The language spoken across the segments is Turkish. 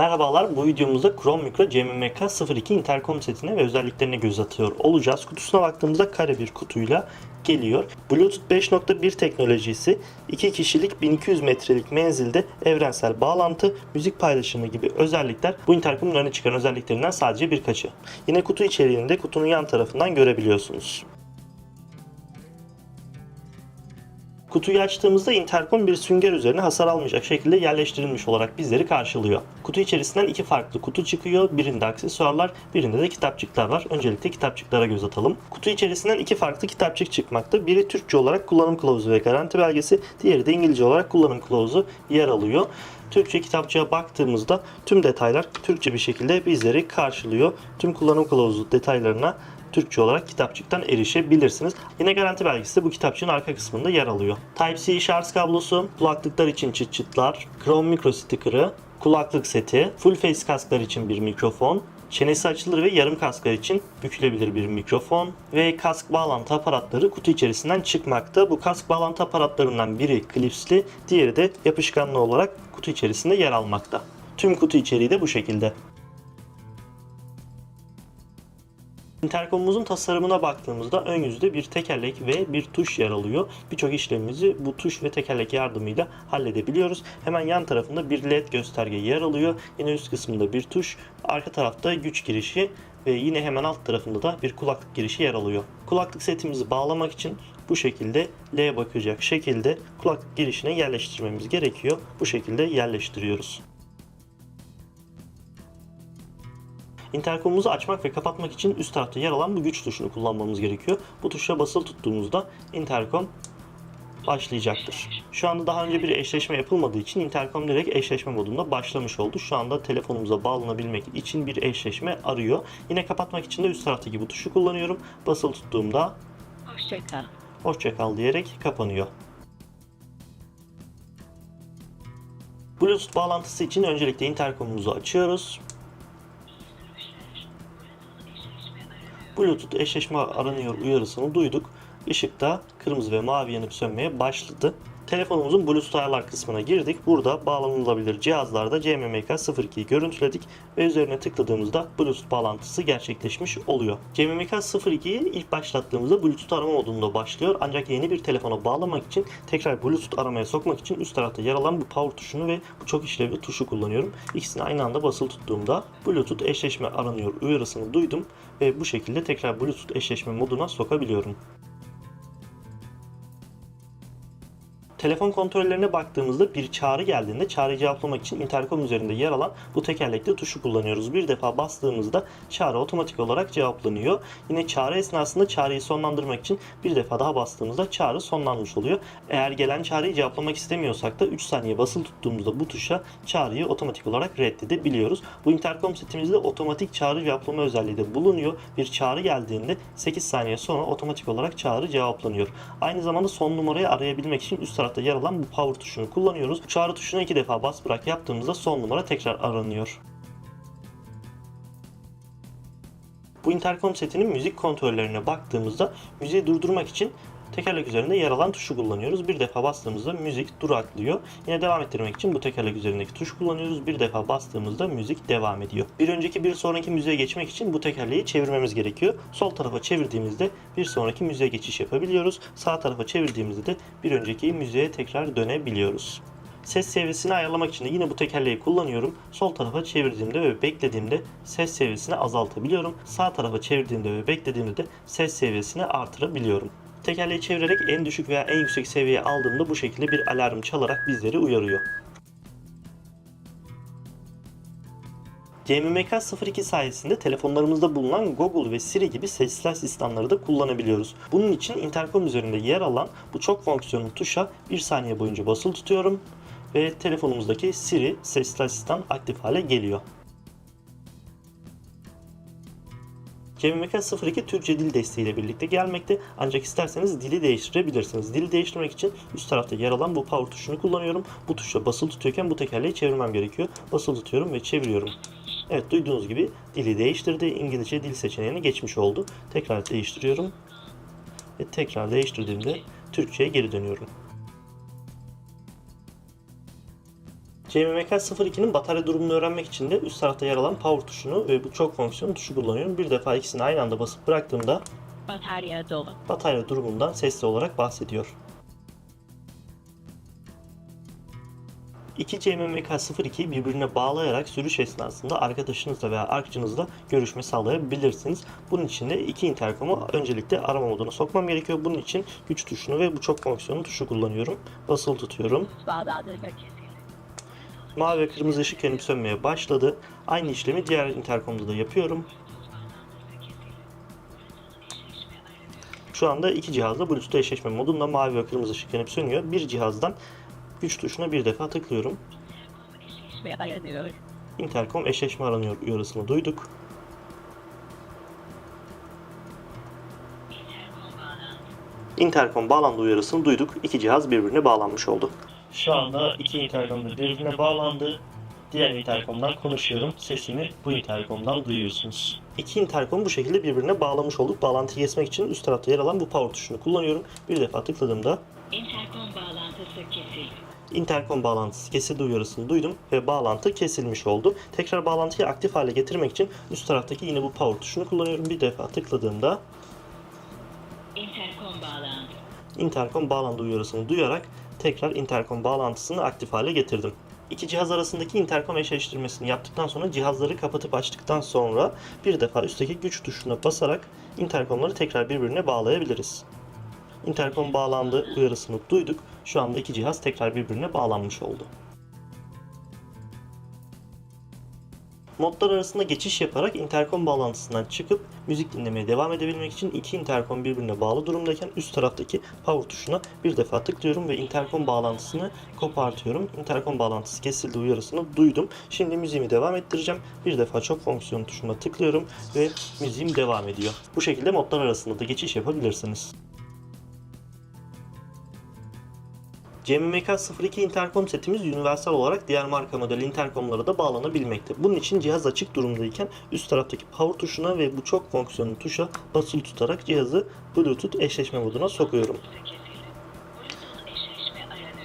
Merhabalar, bu videomuzda Chrome Micro CMMK 02 interkom setine ve özelliklerine göz atıyor olacağız. Kutusuna baktığımızda kare bir kutuyla geliyor. Bluetooth 5.1 teknolojisi, 2 kişilik 1200 metrelik menzilde evrensel bağlantı, müzik paylaşımı gibi özellikler bu interkomun öne çıkan özelliklerinden sadece birkaçı. Yine kutu içeriğinde kutunun yan tarafından görebiliyorsunuz. Kutuyu açtığımızda interkom bir sünger üzerine hasar almayacak şekilde yerleştirilmiş olarak bizleri karşılıyor. Kutu içerisinden iki farklı kutu çıkıyor. Birinde aksesuarlar, birinde de kitapçıklar var. Öncelikle kitapçıklara göz atalım. Kutu içerisinden iki farklı kitapçık çıkmakta. Biri Türkçe olarak kullanım kılavuzu ve garanti belgesi, diğeri de İngilizce olarak kullanım kılavuzu yer alıyor. Türkçe kitapçığa baktığımızda tüm detaylar Türkçe bir şekilde bizleri karşılıyor. Tüm kullanım kılavuzu detaylarına Türkçe olarak kitapçıktan erişebilirsiniz. Yine garanti belgesi de bu kitapçığın arka kısmında yer alıyor. Type-C şarj kablosu, kulaklıklar için çıt çıtlar, Chrome micro sticker'ı, kulaklık seti, full face kasklar için bir mikrofon, çenesi açılır ve yarım kasklar için bükülebilir bir mikrofon ve kask bağlantı aparatları kutu içerisinden çıkmakta. Bu kask bağlantı aparatlarından biri klipsli, diğeri de yapışkanlı olarak kutu içerisinde yer almakta. Tüm kutu içeriği de bu şekilde. Interkomumuzun tasarımına baktığımızda ön yüzde bir tekerlek ve bir tuş yer alıyor. Birçok işlemimizi bu tuş ve tekerlek yardımıyla halledebiliyoruz. Hemen yan tarafında bir led gösterge yer alıyor. Yine üst kısmında bir tuş, arka tarafta güç girişi ve yine hemen alt tarafında da bir kulaklık girişi yer alıyor. Kulaklık setimizi bağlamak için bu şekilde L'ye bakacak şekilde kulaklık girişine yerleştirmemiz gerekiyor. Bu şekilde yerleştiriyoruz. Interkomumuzu açmak ve kapatmak için üst tarafta yer alan bu güç tuşunu kullanmamız gerekiyor. Bu tuşa basılı tuttuğumuzda interkom başlayacaktır. Şu anda daha önce bir eşleşme yapılmadığı için interkom direkt eşleşme modunda başlamış oldu. Şu anda telefonumuza bağlanabilmek için bir eşleşme arıyor. Yine kapatmak için de üst taraftaki bu tuşu kullanıyorum. Basılı tuttuğumda Hoşçakal. hoşça kal diyerek kapanıyor. Bluetooth bağlantısı için öncelikle interkomumuzu açıyoruz. Bluetooth eşleşme aranıyor uyarısını duyduk. Işıkta kırmızı ve mavi yanıp sönmeye başladı. Telefonumuzun Bluetooth ayarlar kısmına girdik. Burada bağlanılabilir cihazlarda CMMK 02'yi görüntüledik ve üzerine tıkladığımızda Bluetooth bağlantısı gerçekleşmiş oluyor. CMMK 02'yi ilk başlattığımızda Bluetooth arama modunda başlıyor. Ancak yeni bir telefona bağlamak için tekrar Bluetooth aramaya sokmak için üst tarafta yer alan bu power tuşunu ve bu çok işlevli tuşu kullanıyorum. İkisini aynı anda basılı tuttuğumda Bluetooth eşleşme aranıyor uyarısını duydum ve bu şekilde tekrar Bluetooth eşleşme moduna sokabiliyorum. Telefon kontrollerine baktığımızda bir çağrı geldiğinde çağrıyı cevaplamak için interkom üzerinde yer alan bu tekerlekli tuşu kullanıyoruz. Bir defa bastığımızda çağrı otomatik olarak cevaplanıyor. Yine çağrı esnasında çağrıyı sonlandırmak için bir defa daha bastığımızda çağrı sonlanmış oluyor. Eğer gelen çağrıyı cevaplamak istemiyorsak da 3 saniye basılı tuttuğumuzda bu tuşa çağrıyı otomatik olarak reddedebiliyoruz. Bu interkom setimizde otomatik çağrı cevaplama özelliği de bulunuyor. Bir çağrı geldiğinde 8 saniye sonra otomatik olarak çağrı cevaplanıyor. Aynı zamanda son numarayı arayabilmek için üst tarafta yer alan bu power tuşunu kullanıyoruz. Çağrı tuşuna iki defa bas bırak yaptığımızda son numara tekrar aranıyor. Bu interkom setinin müzik kontrollerine baktığımızda müziği durdurmak için tekerlek üzerinde yer alan tuşu kullanıyoruz. Bir defa bastığımızda müzik duraklıyor. Yine devam ettirmek için bu tekerlek üzerindeki tuş kullanıyoruz. Bir defa bastığımızda müzik devam ediyor. Bir önceki bir sonraki müziğe geçmek için bu tekerleği çevirmemiz gerekiyor. Sol tarafa çevirdiğimizde bir sonraki müziğe geçiş yapabiliyoruz. Sağ tarafa çevirdiğimizde de bir önceki müziğe tekrar dönebiliyoruz. Ses seviyesini ayarlamak için de yine bu tekerleği kullanıyorum. Sol tarafa çevirdiğimde ve beklediğimde ses seviyesini azaltabiliyorum. Sağ tarafa çevirdiğimde ve beklediğimde de ses seviyesini artırabiliyorum. Tekerleği çevirerek en düşük veya en yüksek seviyeye aldığımda bu şekilde bir alarm çalarak bizleri uyarıyor. CMMK 02 sayesinde telefonlarımızda bulunan Google ve Siri gibi sesli asistanları da kullanabiliyoruz. Bunun için interkom üzerinde yer alan bu çok fonksiyonlu tuşa 1 saniye boyunca basılı tutuyorum ve telefonumuzdaki Siri sesli asistan aktif hale geliyor. CMMK 02 Türkçe dil desteğiyle birlikte gelmekte ancak isterseniz dili değiştirebilirsiniz. Dili değiştirmek için üst tarafta yer alan bu power tuşunu kullanıyorum. Bu tuşla basılı tutuyorken bu tekerleği çevirmem gerekiyor. Basılı tutuyorum ve çeviriyorum. Evet duyduğunuz gibi dili değiştirdi. İngilizce dil seçeneğine geçmiş oldu. Tekrar değiştiriyorum. Ve tekrar değiştirdiğimde Türkçe'ye geri dönüyorum. CMMK 02'nin batarya durumunu öğrenmek için de üst tarafta yer alan power tuşunu ve bu çok fonksiyon tuşu kullanıyorum. Bir defa ikisini aynı anda basıp bıraktığımda Batarya dolu. batarya durumundan sesli olarak bahsediyor. 2 CMMK 02'yi birbirine bağlayarak sürüş esnasında arkadaşınızla veya arkçınızla görüşme sağlayabilirsiniz. Bunun için de iki interkomu öncelikle arama moduna sokmam gerekiyor. Bunun için güç tuşunu ve bu çok fonksiyonlu tuşu kullanıyorum. Basılı tutuyorum. Kesildi. Mavi ve kırmızı ışık yanıp sönmeye başladı. Aynı işlemi diğer interkomda da yapıyorum. Şu anda iki cihazda Bluetooth eşleşme modunda mavi ve kırmızı ışık yanıp sönüyor. Bir cihazdan güç tuşuna bir defa tıklıyorum. Interkom eşleşme aranıyor uyarısını duyduk. Interkom bağlandı uyarısını duyduk. İki cihaz birbirine bağlanmış oldu. Şu anda iki interkom da birbirine bağlandı. Diğer interkomdan konuşuyorum. Sesimi bu interkomdan duyuyorsunuz. İki interkom bu şekilde birbirine bağlamış olduk. Bağlantıyı kesmek için üst tarafta yer alan bu power tuşunu kullanıyorum. Bir defa tıkladığımda Interkom bağlantısı kesildi. interkom bağlantısı kesildi uyarısını duydum ve bağlantı kesilmiş oldu. Tekrar bağlantıyı aktif hale getirmek için üst taraftaki yine bu power tuşunu kullanıyorum. Bir defa tıkladığımda Interkom bağlandı. interkom bağlandı uyarısını duyarak tekrar interkom bağlantısını aktif hale getirdim. İki cihaz arasındaki interkom eşleştirmesini yaptıktan sonra cihazları kapatıp açtıktan sonra bir defa üstteki güç tuşuna basarak interkomları tekrar birbirine bağlayabiliriz. Interkom bağlandı uyarısını duyduk. Şu anda iki cihaz tekrar birbirine bağlanmış oldu. Modlar arasında geçiş yaparak interkom bağlantısından çıkıp müzik dinlemeye devam edebilmek için iki interkom birbirine bağlı durumdayken üst taraftaki power tuşuna bir defa tıklıyorum ve interkom bağlantısını kopartıyorum. Interkom bağlantısı kesildi uyarısını duydum. Şimdi müziğimi devam ettireceğim. Bir defa çok fonksiyon tuşuna tıklıyorum ve müziğim devam ediyor. Bu şekilde modlar arasında da geçiş yapabilirsiniz. CMMK 02 interkom setimiz universal olarak diğer marka model interkomlara da bağlanabilmekte. Bunun için cihaz açık durumdayken üst taraftaki power tuşuna ve bu çok fonksiyonlu tuşa basılı tutarak cihazı Bluetooth eşleşme moduna sokuyorum.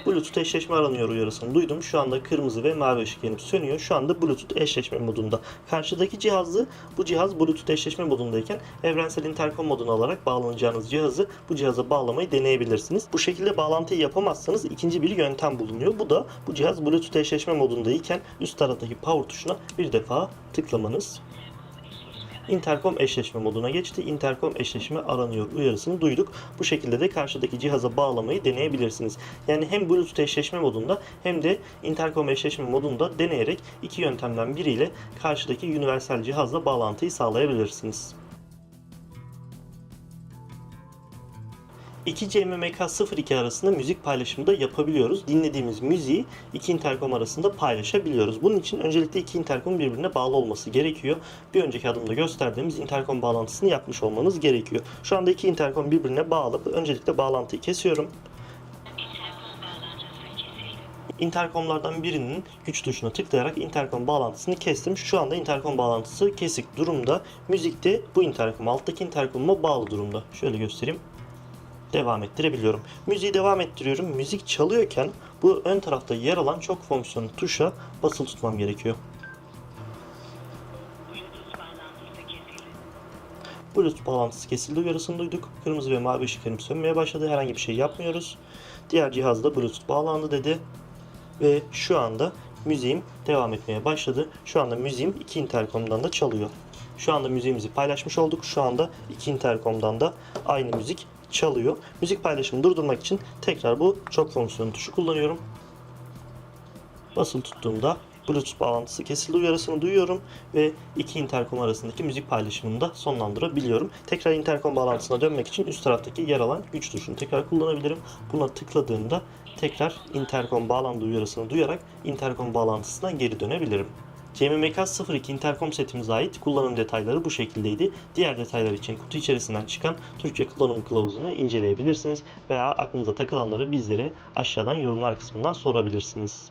Bluetooth eşleşme aranıyor uyarısını duydum. Şu anda kırmızı ve mavi ışık yanıp sönüyor. Şu anda Bluetooth eşleşme modunda. Karşıdaki cihazı bu cihaz Bluetooth eşleşme modundayken evrensel interkom modunu alarak bağlanacağınız cihazı bu cihaza bağlamayı deneyebilirsiniz. Bu şekilde bağlantıyı yapamazsanız ikinci bir yöntem bulunuyor. Bu da bu cihaz Bluetooth eşleşme modundayken üst taraftaki power tuşuna bir defa tıklamanız. Interkom eşleşme moduna geçti. Interkom eşleşme aranıyor uyarısını duyduk. Bu şekilde de karşıdaki cihaza bağlamayı deneyebilirsiniz. Yani hem Bluetooth eşleşme modunda hem de Interkom eşleşme modunda deneyerek iki yöntemden biriyle karşıdaki universal cihazla bağlantıyı sağlayabilirsiniz. 2 CMMK 02 arasında müzik paylaşımı da yapabiliyoruz. Dinlediğimiz müziği iki interkom arasında paylaşabiliyoruz. Bunun için öncelikle iki interkom birbirine bağlı olması gerekiyor. Bir önceki adımda gösterdiğimiz interkom bağlantısını yapmış olmanız gerekiyor. Şu anda iki interkom birbirine bağlı. Öncelikle bağlantıyı kesiyorum. Interkomlardan birinin güç tuşuna tıklayarak interkom bağlantısını kestim. Şu anda interkom bağlantısı kesik durumda. Müzik de bu interkom alttaki interkomuma bağlı durumda. Şöyle göstereyim. Devam ettirebiliyorum. Müziği devam ettiriyorum. Müzik çalıyorken bu ön tarafta yer alan çok fonksiyonlu tuşa basılı tutmam gerekiyor. Bluetooth bağlantısı kesildi. Uyarısını duyduk. Kırmızı ve mavi ışık yanıp sönmeye başladı. Herhangi bir şey yapmıyoruz. Diğer cihazda Bluetooth bağlandı dedi. Ve şu anda müziğim devam etmeye başladı. Şu anda müziğim iki interkomdan da çalıyor. Şu anda müziğimizi paylaşmış olduk. Şu anda iki interkomdan da aynı müzik çalıyor. Müzik paylaşımını durdurmak için tekrar bu çok fonksiyonlu tuşu kullanıyorum. Basılı tuttuğumda Bluetooth bağlantısı kesildi uyarısını duyuyorum ve iki interkom arasındaki müzik paylaşımını da sonlandırabiliyorum. Tekrar interkom bağlantısına dönmek için üst taraftaki yer alan güç tuşunu tekrar kullanabilirim. Buna tıkladığımda tekrar interkom bağlandı uyarısını duyarak interkom bağlantısına geri dönebilirim. CMMK 02 interkom setimize ait kullanım detayları bu şekildeydi. Diğer detaylar için kutu içerisinden çıkan Türkçe kullanım kılavuzunu inceleyebilirsiniz veya aklınıza takılanları bizlere aşağıdan yorumlar kısmından sorabilirsiniz.